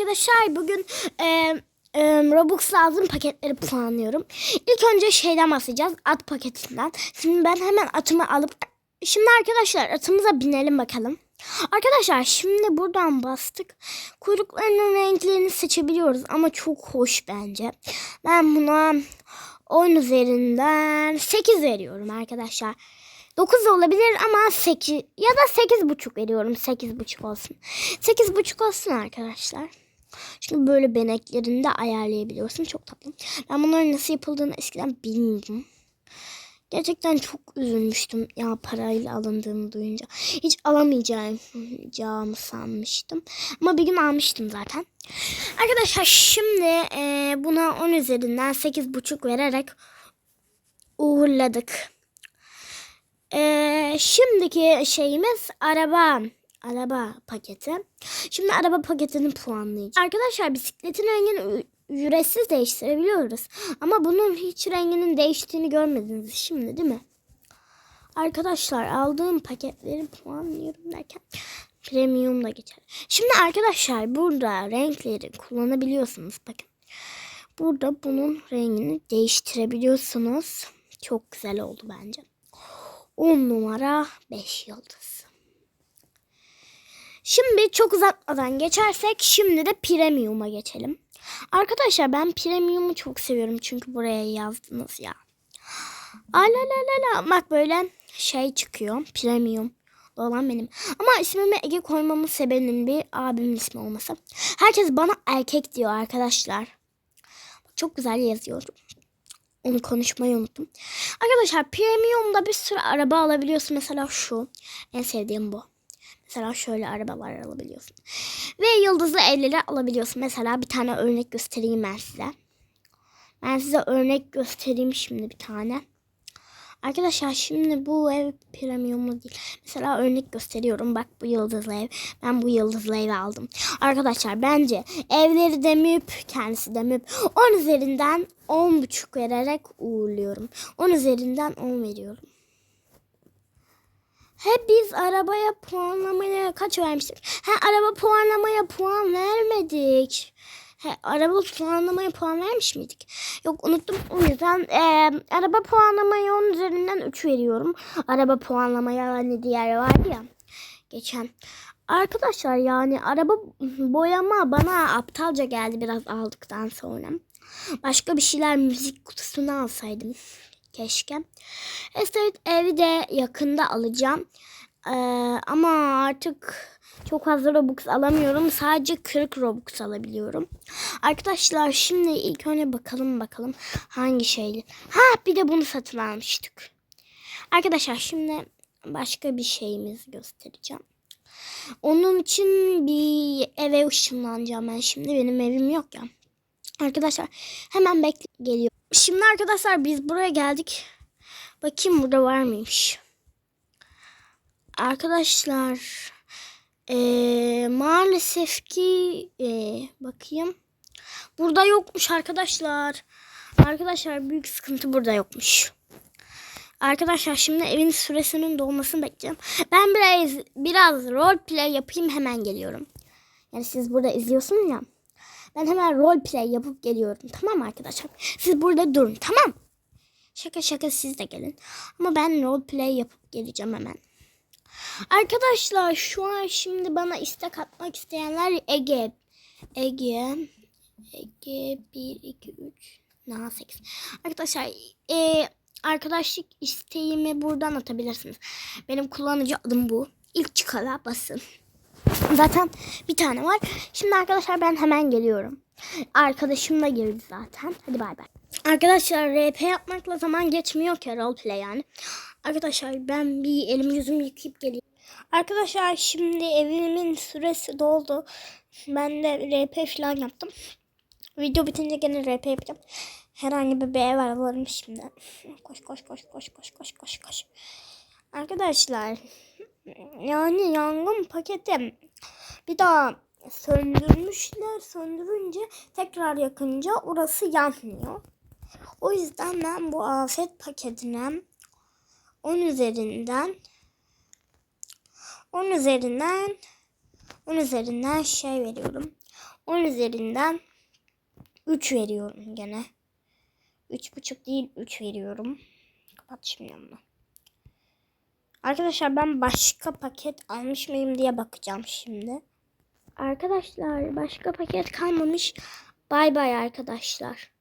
Arkadaşlar bugün e, e, Robux lazım paketleri puanlıyorum. İlk önce şeyden bahsedeceğiz. At paketinden. Şimdi ben hemen atımı alıp Şimdi arkadaşlar atımıza binelim bakalım. Arkadaşlar şimdi buradan bastık. Kuyruklarının renklerini seçebiliyoruz ama çok hoş bence. Ben buna 10 üzerinden 8 veriyorum arkadaşlar. 9 olabilir ama 8 ya da 8,5 veriyorum. 8,5 olsun. 8,5 olsun arkadaşlar. Şimdi böyle beneklerini de ayarlayabiliyorsun. Çok tatlı. Ben bunların nasıl yapıldığını eskiden bilmiyordum. Gerçekten çok üzülmüştüm ya parayla alındığını duyunca. Hiç alamayacağımı sanmıştım. Ama bir gün almıştım zaten. Arkadaşlar şimdi e, buna 10 üzerinden 8,5 vererek uğurladık. E, şimdiki şeyimiz araba. Araba paketi. Şimdi araba paketini puanlayacağım. Arkadaşlar bisikletin rengini ücretsiz değiştirebiliyoruz. Ama bunun hiç renginin değiştiğini görmediniz şimdi değil mi? Arkadaşlar aldığım paketleri puanlıyorum derken premium da geçer. Şimdi arkadaşlar burada renkleri kullanabiliyorsunuz. Bakın. Burada bunun rengini değiştirebiliyorsunuz. Çok güzel oldu bence. 10 numara 5 yıldız. Şimdi çok uzatmadan geçersek şimdi de premium'a geçelim. Arkadaşlar ben premium'u çok seviyorum çünkü buraya yazdınız ya. Alalalala bak böyle şey çıkıyor premium olan benim. Ama ismimi Ege koymamın sebebinin bir abimin ismi olması. Herkes bana erkek diyor arkadaşlar. Çok güzel yazıyorum. Onu konuşmayı unuttum. Arkadaşlar premium'da bir sürü araba alabiliyorsun. Mesela şu. En sevdiğim bu. Mesela şöyle arabalar alabiliyorsun. Ve yıldızlı evleri alabiliyorsun. Mesela bir tane örnek göstereyim ben size. Ben size örnek göstereyim şimdi bir tane. Arkadaşlar şimdi bu ev premiumlu değil. Mesela örnek gösteriyorum. Bak bu yıldızlı ev. Ben bu yıldızlı evi aldım. Arkadaşlar bence evleri de müp, kendisi de müp. 10 üzerinden 10.5 vererek uğurluyorum. 10 üzerinden 10 veriyorum. Hep biz arabaya puanlamaya kaç vermiştik? Ha araba puanlamaya puan vermedik. He, araba puanlamaya puan vermiş miydik? Yok unuttum. O yüzden e, araba puanlamaya 10 üzerinden 3 veriyorum. Araba puanlamaya hani diğer vardı ya. Geçen. Arkadaşlar yani araba boyama bana aptalca geldi biraz aldıktan sonra. Başka bir şeyler müzik kutusunu alsaydım keşke. Evet evi de yakında alacağım. Ee, ama artık çok fazla Robux alamıyorum. Sadece 40 Robux alabiliyorum. Arkadaşlar şimdi ilk önce bakalım bakalım hangi şeyli. Ha bir de bunu satın almıştık. Arkadaşlar şimdi başka bir şeyimiz göstereceğim. Onun için bir eve ışınlanacağım ben şimdi. Benim evim yok ya. Arkadaşlar hemen bekle geliyor. Şimdi arkadaşlar biz buraya geldik. Bakayım burada var mıymış? Arkadaşlar ee, maalesef ki ee, bakayım. Burada yokmuş arkadaşlar. Arkadaşlar büyük sıkıntı burada yokmuş. Arkadaşlar şimdi evin süresinin dolmasını bekleyeceğim. Ben biraz biraz role play yapayım hemen geliyorum. Yani siz burada izliyorsunuz ya. Ben hemen role play yapıp geliyorum. Tamam arkadaşlar? Siz burada durun tamam Şaka şaka siz de gelin. Ama ben role play yapıp geleceğim hemen. Arkadaşlar şu an şimdi bana istek atmak isteyenler Ege. Ege. Ege 1, 2, 3. Daha 8. Arkadaşlar e, arkadaşlık isteğimi buradan atabilirsiniz. Benim kullanıcı adım bu. İlk çıkana basın. Zaten bir tane var. Şimdi arkadaşlar ben hemen geliyorum. Arkadaşım da girdi zaten. Hadi bay bay. Arkadaşlar RP yapmakla zaman geçmiyor ki roleplay yani. Arkadaşlar ben bir elimi yüzümü yıkayıp geleyim. Arkadaşlar şimdi evimin süresi doldu. Ben de RP falan yaptım. Video bitince gene RP yapacağım. Herhangi bir ev alalım şimdi. Koş koş koş koş koş koş koş koş. Arkadaşlar yani yangın paketi bir daha söndürmüşler. Söndürünce tekrar yakınca orası yanmıyor. O yüzden ben bu afet paketine 10 üzerinden 10 üzerinden 10 üzerinden şey veriyorum. 10 üzerinden 3 veriyorum gene. 3,5 değil 3 veriyorum. Kapat şimdi onu. Arkadaşlar ben başka paket almış mıyım diye bakacağım şimdi. Arkadaşlar başka paket kalmamış. Bay bay arkadaşlar.